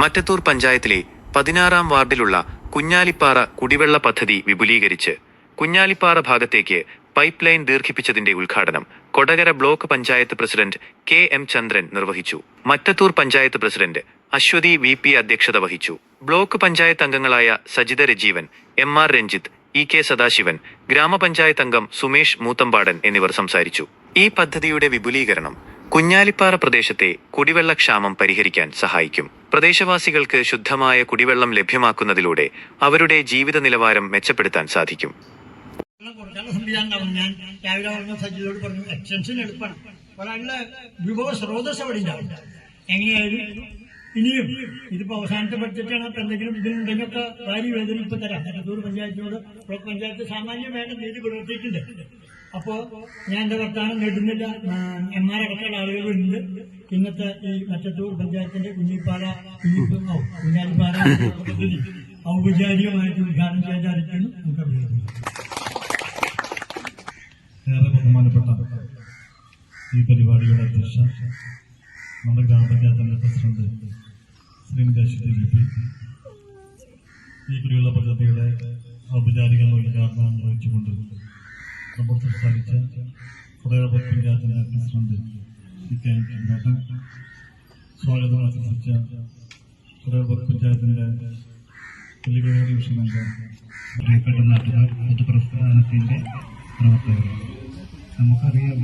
മറ്റത്തൂർ പഞ്ചായത്തിലെ പതിനാറാം വാർഡിലുള്ള കുഞ്ഞാലിപ്പാറ കുടിവെള്ള പദ്ധതി വിപുലീകരിച്ച് കുഞ്ഞാലിപ്പാറ ഭാഗത്തേക്ക് പൈപ്പ് ലൈൻ ദീർഘിപ്പിച്ചതിന്റെ ഉദ്ഘാടനം Kodakara block panchayat president K M Chandran നിർവഹിച്ചു. Mattathur panchayat president Aswathi V P അധ്യക്ഷത വഹിച്ചു. ബ്ലോക്ക് പഞ്ചായത്ത് അംഗങ്ങളായ Sajitha Rajeevan M R Ranjith E K Sadasivan ഗ്രാമപഞ്ചായത്ത് അംഗം സുമേഷ് മൂത്തമ്പാടൻ എന്നിവർ സംസാരിച്ചു. ഈ പദ്ധതിയുടെ വിപുലീകരണം കുഞ്ഞാലിപ്പാറ പ്രദേശത്തെ കുടിവെള്ളക്ഷാമം പരിഹരിക്കാൻ സഹായിക്കും. പ്രദേശവാസികൾക്ക് ശുദ്ധമായ കുടിവെള്ളം ലഭ്യമാക്കുന്നതിലൂടെ അവരുടെ ജീവിത നിലവാരം മെച്ചപ്പെടുത്താൻ സാധിക്കും. എങ്ങനെയായാലും ഇനിയും ഇതിപ്പോ അവസാനത്തെ ബഡ്ജറ്റാണ്. എന്തെങ്കിലും ഇതിനുണ്ടെങ്കിൽ ഒക്കെ വാരി വേദന ഇപ്പൊ തരാം. കരത്തൂർ പഞ്ചായത്തിനോട് ബ്ലോക്ക് പഞ്ചായത്ത് സാമാന്യം വേണ്ട നീതി പുലർത്തിയിട്ടുണ്ട്. അപ്പോ ഞാൻ എന്റെ വർത്താനം നേടുന്നില്ല എം ആർ അടക്കമുള്ള ആളുകളുണ്ട്. ഇന്നത്തെ ഈ മറ്റത്തൂർ പഞ്ചായത്തിന്റെ കുഞ്ഞിപ്പാല കുഞ്ഞിപ്പോ കുഞ്ഞാലിപ്പാറ പദ്ധതി ഔപചാരികമായിട്ട് ഉദ്ഘാടനം ചെയ്ത അറിയിക്കുന്നു നമുക്ക് ഏറെ ബഹുമാനപ്പെട്ട ഈ പരിപാടിയുടെ അധ്യക്ഷ നമ്മുടെ ഗ്രാമപഞ്ചായത്തിന്റെ പ്രസിഡന്റ് അശ്വതി വി പി. ഈ കുടിവെള്ള പദ്ധതിയുടെ ഔപചാരികമായ ഉദ്ഘാടനം നിർവഹിച്ചുകൊണ്ട് നമ്മൾ സംസാരിച്ച കുടയ പഞ്ചായത്തിന്റെ പ്രസിഡന്റ് സി കെ ചന്ദ്രേട്ടൻ സ്വാഗതം ആശംസിച്ച കുടയ പഞ്ചായത്തിന്റെ വെല്ലുവിളി പ്രിയപ്പെട്ട നാട്ടുകാർ പ്രവർത്തകർ. നമുക്കറിയാം